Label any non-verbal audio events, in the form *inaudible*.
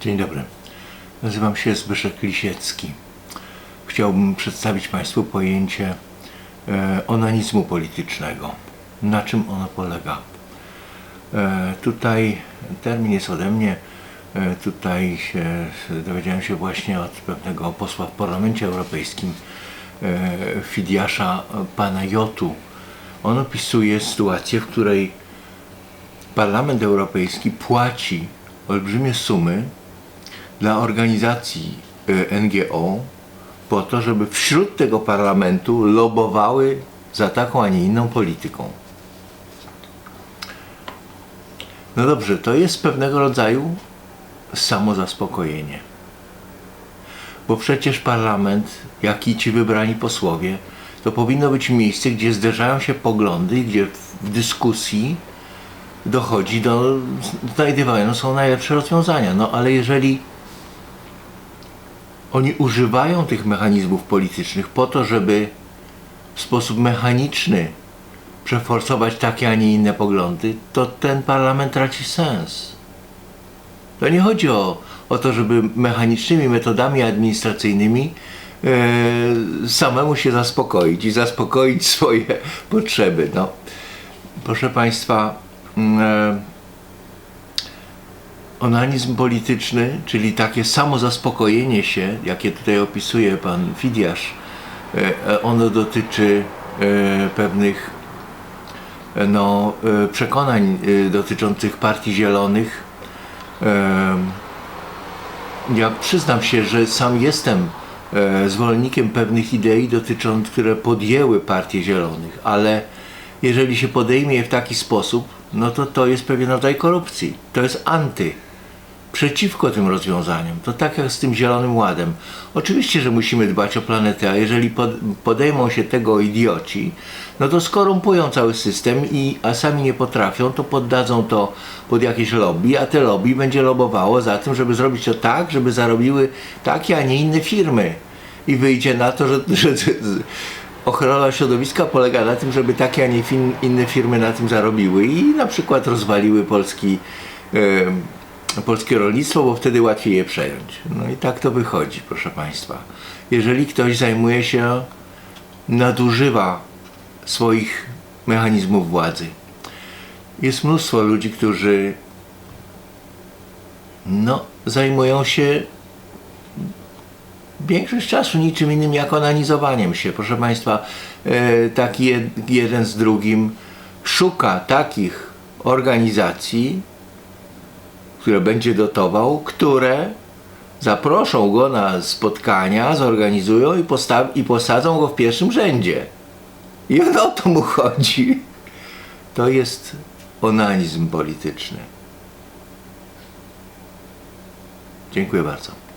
Dzień dobry. Nazywam się Zbyszek Lisiecki. Chciałbym przedstawić Państwu pojęcie e, onanizmu politycznego. Na czym ono polega? E, tutaj termin jest ode mnie. E, tutaj się, dowiedziałem się właśnie od pewnego posła w Parlamencie Europejskim, Fidiasza pana Jotu. On opisuje sytuację, w której Parlament Europejski płaci olbrzymie sumy dla organizacji y, NGO po to, żeby wśród tego parlamentu lobowały za taką, a nie inną polityką. No dobrze, to jest pewnego rodzaju samozaspokojenie. Bo przecież parlament, jak i ci wybrani posłowie, to powinno być miejsce, gdzie zderzają się poglądy, gdzie w dyskusji dochodzi do znajdywania są najlepsze rozwiązania. No ale jeżeli oni używają tych mechanizmów politycznych po to, żeby w sposób mechaniczny przeforsować takie, a nie inne poglądy, to ten parlament traci sens. To nie chodzi o, o to, żeby mechanicznymi metodami administracyjnymi e, samemu się zaspokoić i zaspokoić swoje potrzeby. No, proszę Państwa, e, onanizm polityczny, czyli takie samozaspokojenie się, jakie tutaj opisuje pan Fidiasz, e, ono dotyczy e, pewnych e, no, e, przekonań e, dotyczących partii zielonych. E, Ja przyznam się, że sam jestem e, zwolennikiem pewnych idei dotyczących, które podjęły partie zielonych, ale jeżeli się podejmie je w taki sposób, no to to jest pewien rodzaj korupcji. To jest anty przeciwko tym rozwiązaniom. To tak jak z tym Zielonym Ładem. Oczywiście, że musimy dbać o planetę, a jeżeli pod, podejmą się tego idioci, no to skorumpują cały system, i, a sami nie potrafią, to poddadzą to pod jakieś lobby, a te lobby będzie lobowało za tym, żeby zrobić to tak, żeby zarobiły takie, a nie inne firmy. I wyjdzie na to, że, *laughs* że, ochrona środowiska polega na tym, żeby takie, a nie inne firmy na tym zarobiły i na przykład rozwaliły polski em, polskie rolnictwo, bo wtedy łatwiej je przejąć. No i tak to wychodzi, proszę Państwa. Jeżeli ktoś zajmuje się, nadużywa swoich mechanizmów władzy. Jest mnóstwo ludzi, którzy no, zajmują się większość czasu niczym innym jak onanizowaniem się. Proszę Państwa, e, taki jed, jeden z drugim szuka takich organizacji, które będzie dotował, które zaproszą go na spotkania, zorganizują i, i posadzą go w pierwszym rzędzie. I o to mu chodzi. To jest onanizm polityczny. Dziękuję bardzo.